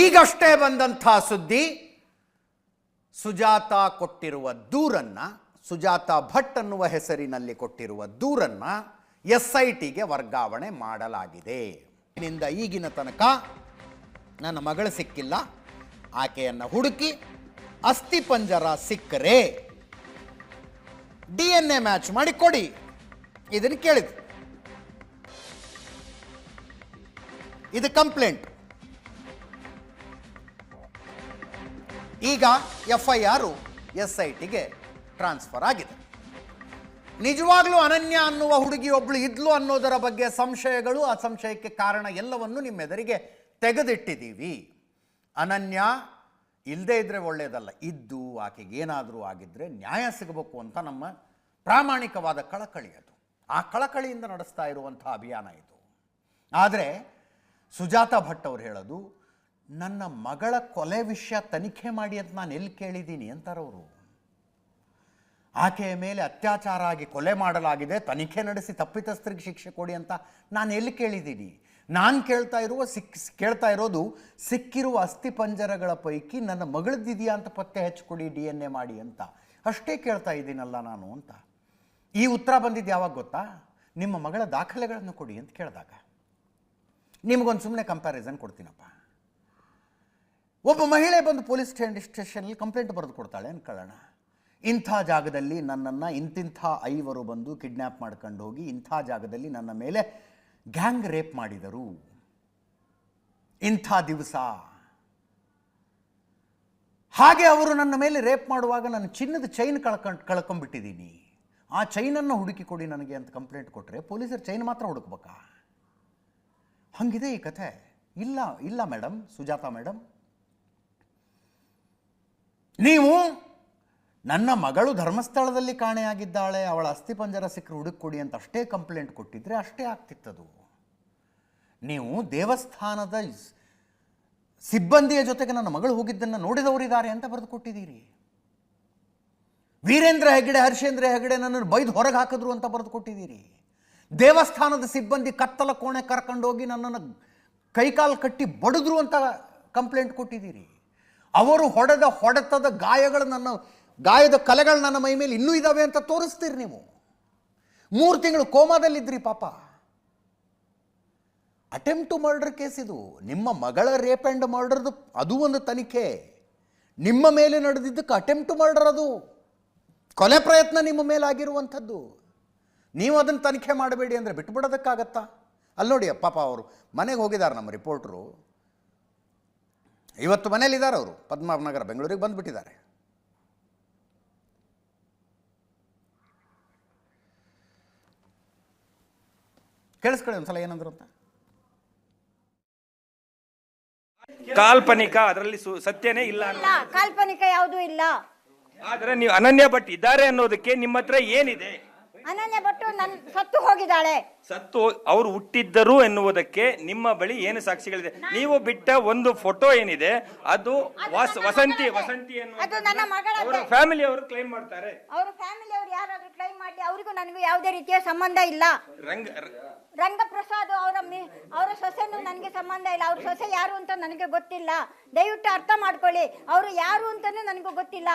ಈಗಷ್ಟೇ ಬಂದಂಥ ಸುದ್ದಿ, ಸುಜಾತ ಕೊಟ್ಟಿರುವ ದೂರನ್ನ, ಸುಜಾತ ಭಟ್ ಅನ್ನುವ ಹೆಸರಿನಲ್ಲಿ ಕೊಟ್ಟಿರುವ ದೂರನ್ನ ಎಸ್ ಐ ಟಿಗೆ ವರ್ಗಾವಣೆ ಮಾಡಲಾಗಿದೆ. ನಿಂದ ಈಗಿನ ತನಕ ನನ್ನ ಮಗಳು ಸಿಕ್ಕಿಲ್ಲ, ಆಕೆಯನ್ನು ಹುಡುಕಿ ಅಸ್ಥಿಪಂಜರ ಸಿಕ್ಕರೆ, ಡಿ ಎನ್ ಎ ಮ್ಯಾಚ್ ಮಾಡಿ ಕೊಡಿ, ಇದನ್ನು ಕೇಳಿದ್ರು ಇದು ಕಂಪ್ಲೇಂಟ್. ಈಗ F I R S I ಟಿಗೆ ಟ್ರಾನ್ಸ್ಫರ್ ಆಗಿದೆ. ನಿಜವಾಗ್ಲೂ ಅನನ್ಯ ಅನ್ನುವ ಹುಡುಗಿ ಒಬ್ಳು ಇದ್ಲು ಅನ್ನೋದರ ಬಗ್ಗೆ ಸಂಶಯಗಳು, ಆ ಸಂಶಯಕ್ಕೆ ಕಾರಣ ಎಲ್ಲವನ್ನು ನಿಮ್ಮೆದುರಿಗೆ ತೆಗೆದಿಟ್ಟಿದ್ದೀವಿ. ಅನನ್ಯ ಇಲ್ಲದೇ ಇದ್ರೆ ಒಳ್ಳೆಯದಲ್ಲ ಇದ್ದು ಆಕೆಗೆ ಏನಾದರೂ ಆಗಿದ್ರೆ ನ್ಯಾಯ ಸಿಗಬೇಕು ಅಂತ ನಮ್ಮ ಪ್ರಾಮಾಣಿಕವಾದ ಕಳಕಳಿ ಅದು. ಆ ಕಳಕಳಿಯಿಂದ ನಡೆಸ್ತಾ ಇರುವಂಥ ಅಭಿಯಾನ ಇದು. ಆದರೆ ಸುಜಾತ ಭಟ್ ಅವರು ಹೇಳೋದು ನನ್ನ ಮಗಳ ಕೊಲೆ ವಿಷಯ ತನಿಖೆ ಮಾಡಿ ಅಂತ ನಾನು ಎಲ್ಲಿ ಕೇಳಿದ್ದೀನಿ ಅಂತಾರವರು. ಆಕೆಯ ಮೇಲೆ ಅತ್ಯಾಚಾರ ಆಗಿ ಕೊಲೆ ಮಾಡಲಾಗಿದೆ, ತನಿಖೆ ನಡೆಸಿ ತಪ್ಪಿತಸ್ಥರಿಗೆ ಶಿಕ್ಷೆ ಕೊಡಿ ಅಂತ ನಾನು ಎಲ್ಲಿ ಕೇಳಿದ್ದೀನಿ? ನಾನು ಕೇಳ್ತಾ ಇರುವ ಸಿಕ್, ಕೇಳ್ತಾ ಇರೋದು ಸಿಕ್ಕಿರುವ ಅಸ್ಥಿಪಂಜರಗಳ ಪೈಕಿ ನನ್ನ ಮಗಳದ್ದಿದೆಯಾ ಅಂತ ಪತ್ತೆ ಹಚ್ಕೊಡಿ ಡಿ ಎನ್ ಎ ಮಾಡಿ ಅಂತ. ಅಷ್ಟೇ ಕೇಳ್ತಾ ಇದ್ದೀನಲ್ಲ ನಾನು ಅಂತ. ಈ ಉತ್ತರ ಬಂದಿದ್ದು ಯಾವಾಗ ಗೊತ್ತಾ? ನಿಮ್ಮ ಮಗಳ ದಾಖಲೆಗಳನ್ನು ಕೊಡಿ ಅಂತ ಕೇಳಿದಾಗ. ನಿಮಗೊಂದು ಸುಮ್ಮನೆ ಕಂಪ್ಯಾರಿಸನ್ ಕೊಡ್ತೀನಪ್ಪ. ಒಬ್ಬ ಮಹಿಳೆ ಬಂದು ಪೊಲೀಸ್ ಸ್ಟೇಷನಲ್ಲಿ ಕಂಪ್ಲೇಂಟ್ ಬರೆದು ಕೊಡ್ತಾಳೆ ಅನ್ಕೊಳ್ಳೋಣ ಇಂಥ ಜಾಗದಲ್ಲಿ ನನ್ನನ್ನು ಇಂತಿಂಥ ಐವರು ಬಂದು ಕಿಡ್ನ್ಯಾಪ್ ಮಾಡ್ಕೊಂಡು ಹೋಗಿ ಇಂಥ ಜಾಗದಲ್ಲಿ ನನ್ನ ಮೇಲೆ ಗ್ಯಾಂಗ್ ರೇಪ್ ಮಾಡಿದರು. ಇಂಥ ದಿವಸ. ಹಾಗೆ ಅವರು ನನ್ನ ಮೇಲೆ ರೇಪ್ ಮಾಡುವಾಗ ನಾನು ಚಿನ್ನದ ಚೈನ್ ಕಳ್ಕೊಂಡು ಕಳ್ಕೊಂಡ್ಬಿಟ್ಟಿದ್ದೀನಿ ಆ ಚೈನನ್ನು ಹುಡುಕಿ ಕೊಡಿ ನನಗೆ ಅಂತ ಕಂಪ್ಲೇಂಟ್ ಕೊಟ್ಟರೆ ಪೊಲೀಸರು ಚೈನ್ ಮಾತ್ರ ಹುಡುಕ್ಬೇಕಾ? ಹಂಗಿದೆ ಈ ಕಥೆ. ಇಲ್ಲ ಇಲ್ಲ ಮೇಡಮ್ ಸುಜಾತ ಮೇಡಮ್ ನೀವು ನನ್ನ ಮಗಳು ಧರ್ಮಸ್ಥಳದಲ್ಲಿ ಕಾಣೆಯಾಗಿದ್ದಾಳೆ, ಅವಳ ಅಸ್ಥಿಪಂಜರ ಸಿಕ್ಕರು ಹುಡುಕೊಡಿ ಅಂತ ಅಷ್ಟೇ ಕಂಪ್ಲೇಂಟ್ ಕೊಟ್ಟಿದ್ರೆ ಅಷ್ಟೇ ಆಗ್ತಿತ್ತದು. ನೀವು ದೇವಸ್ಥಾನದ ಸಿಬ್ಬಂದಿಯ ಜೊತೆಗೆ ನನ್ನ ಮಗಳು ಹೋಗಿದ್ದನ್ನು ನೋಡಿದವರಿದ್ದಾರೆ ಅಂತ ಬರೆದು ಕೊಟ್ಟಿದ್ದೀರಿ. ವೀರೇಂದ್ರ ಹೆಗಡೆ ಹರ್ಷೇಂದ್ರ ಹೆಗಡೆ ನನ್ನನ್ನು ಬೈದು ಹೊರಗೆ ಹಾಕಿದ್ರು ಅಂತ ಬರೆದು ಕೊಟ್ಟಿದ್ದೀರಿ. ದೇವಸ್ಥಾನದ ಸಿಬ್ಬಂದಿ ಕತ್ತಲ ಕೋಣೆ ಕರ್ಕೊಂಡೋಗಿ ನನ್ನನ್ನು ಕೈಕಾಲು ಕಟ್ಟಿ ಬಡಿದ್ರು ಅಂತ ಕಂಪ್ಲೇಂಟ್ ಕೊಟ್ಟಿದ್ದೀರಿ. ಅವರು ಹೊಡೆದ ಹೊಡೆತದ ಗಾಯಗಳು ನನ್ನ, ಗಾಯದ ಕಲೆಗಳು ನನ್ನ ಮೈ ಮೇಲೆ ಇನ್ನೂ ಇದ್ದಾವೆ ಅಂತ ತೋರಿಸ್ತೀರಿ ನೀವು. ಮೂರು ತಿಂಗಳು ಕೋಮಾದಲ್ಲಿದ್ರಿ ಪಾಪ. ಅಟೆಂಪ್ಟ್ ಟು ಮರ್ಡರ್ ಕೇಸ್ ಇದು. ನಿಮ್ಮ ಮಗಳ ರೇಪ್ ಆ್ಯಂಡ್ ಮರ್ಡರ್ದು ಅದು ಒಂದು ತನಿಖೆ. ನಿಮ್ಮ ಮೇಲೆ ನಡೆದಿದ್ದಕ್ಕೆ ಅಟೆಂಪ್ಟ್ ಟು ಮರ್ಡರ್ ಅದು. ಕೊಲೆ ಪ್ರಯತ್ನ ನಿಮ್ಮ ಮೇಲೆ ಆಗಿರುವಂಥದ್ದು ನೀವು ಅದನ್ನು ತನಿಖೆ ಮಾಡಬೇಡಿ ಅಂದರೆ ಬಿಟ್ಬಿಡೋದಕ್ಕಾಗತ್ತಾ? ಅಲ್ಲಿ ನೋಡಿ ಪಾಪ ಅವರು ಮನೆಗೆ ಹೋಗಿದ್ದಾರೆ ನಮ್ಮ ರಿಪೋರ್ಟ್ರು ಇವತ್ತು ಮನೆಯಲ್ಲಿದ್ದಾರೆ ಅವರು. ಪದ್ಮನಾಭನಗರ ಬೆಂಗಳೂರಿಗೆ ಬಂದುಬಿಟ್ಟಿದ್ದಾರೆ. ಕೇಳಿಸ್ಕೊಳ್ಳಿ ಒಂದ್ಸಲ ಏನಂದ್ರು ಅಂತ. ಕಾಲ್ಪನಿಕ ಅದರಲ್ಲಿ ಸು- ಸತ್ಯನೇ ಇಲ್ಲ ಇಲ್ಲ ಕಾಲ್ಪನಿಕ ಯಾವುದೂ ಇಲ್ಲ. ಆದ್ರೆ ನೀವು ಅನನ್ಯ ಭಟ್ ಇದ್ದಾರೆ ಅನ್ನೋದಕ್ಕೆ ನಿಮ್ಮ ಹತ್ರ ಏನಿದೆ? ಅನನ್ಯ ಭಟ್ಟು ನನ್ ಸತ್ತು ಹೋಗಿದ್ದಾಳೆ. ಸತ್ತು ಅವರು ಹುಟ್ಟಿದ್ದರು ಎನ್ನುವುದಕ್ಕೆ ನಿಮ್ಮ ಬಳಿ ಏನು ಸಾಕ್ಷಿಗಳಿದೆ? ನೀವು ಬಿಟ್ಟ ಒಂದು ಫೋಟೋ ಏನಿದೆ? ಅದು ವಾಸ್- ವಸಂತಿ ವಸಂತಿ ಅದು ನನ್ನ ಮಗಳ ಅವರ ಫ್ಯಾಮಿಲಿ ಅವರು ಕ್ಲೈಮ್ ಮಾಡ್ತಾರೆ. ಅವ್ರ ಫ್ಯಾಮಿಲಿ ಅವ್ರು ಯಾರಾದ್ರೂ ಕ್ಲೈಮ್ ಮಾಡಿ ಅವರಿಗೂ ನನಗೂ ಯಾವುದೇ ರೀತಿಯ ಸಂಬಂಧ ಇಲ್ಲ. ರಂಗ ರಂಗಪ್ರಸಾದ್ ಅವರ ಮಿ- ಅವರ ಸೊಸೆನೂ ನನಗೆ ಸಂಬಂಧ ಇಲ್ಲ. ಅವ್ರ ಸೊಸೆ ಯಾರು ಅಂತ ನನಗೆ ಗೊತ್ತಿಲ್ಲ. ದಯವಿಟ್ಟು ಅರ್ಥ ಮಾಡ್ಕೊಳ್ಳಿ. ಅವರು ಯಾರು ಅಂತಾನೂ ನನಗೂ ಗೊತ್ತಿಲ್ಲ.